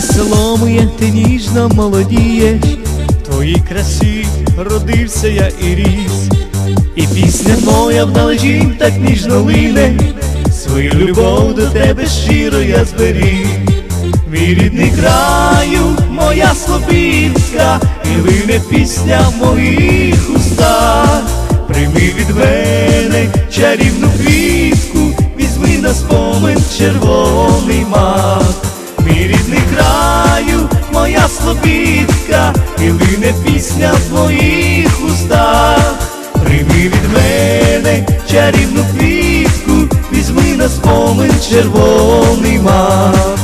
село моє, ти ніжно молодієш, в твоїй красі родився я і ріс, і пісня моя вдалечінь так ніжно лине, свою любов до тебе щиро я зберіг. Мій рідний краю, моя слобідка, і лине пісня в моїх устах. Прийми від мене чарівну квітку, візьми на спомин червоний мак. Моя слобідка, і лине пісня в твоїх устах. Прийми від мене чарівну квітку, візьми на спомин червоний мак.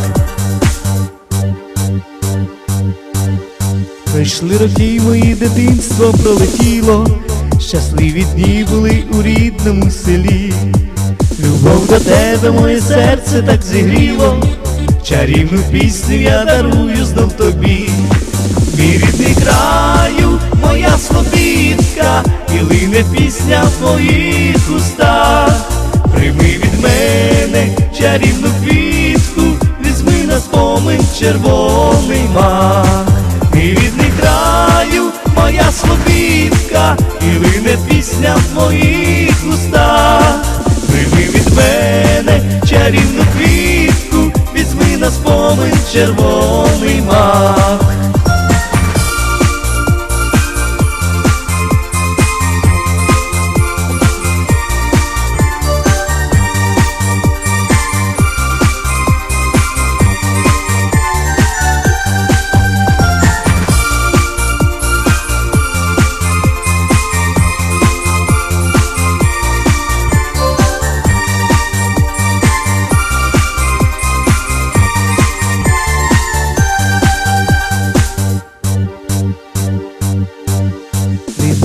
Пройшли роки, мої дитинство пролетіло, щасливі дні були у рідному селі. Любов до тебе, моє серце так зігріло, чарівну пісню я дарую знов тобі. Мій рідний краю, моя слобідка, і лине пісня в твоїх устах. Прийми від мене чарівну квітку, візьми на спомин червоний мак. Мій рідний краю, моя слобідка, і лине пісня в твоїх устах. Прийми від мене чарівну червоний мак.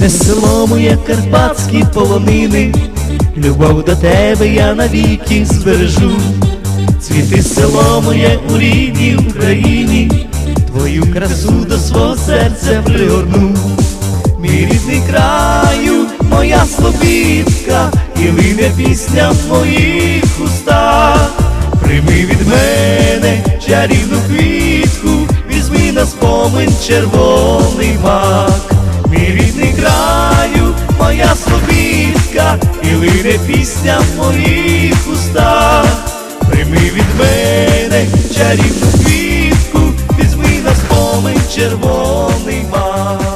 Рідне село моє карпатські полонини, любов до тебе я навіки збережу. Цвіти моє у рідній Україні, твою красу до свого серця пригорну. Мій рідний краю, моя слобідка, і лине пісня в моїх устах. Прийми від мене чарівну квітку, візьми на спомин червоний мак. Візьми від мене чарівну квітку, візьми на спомин червоний мак.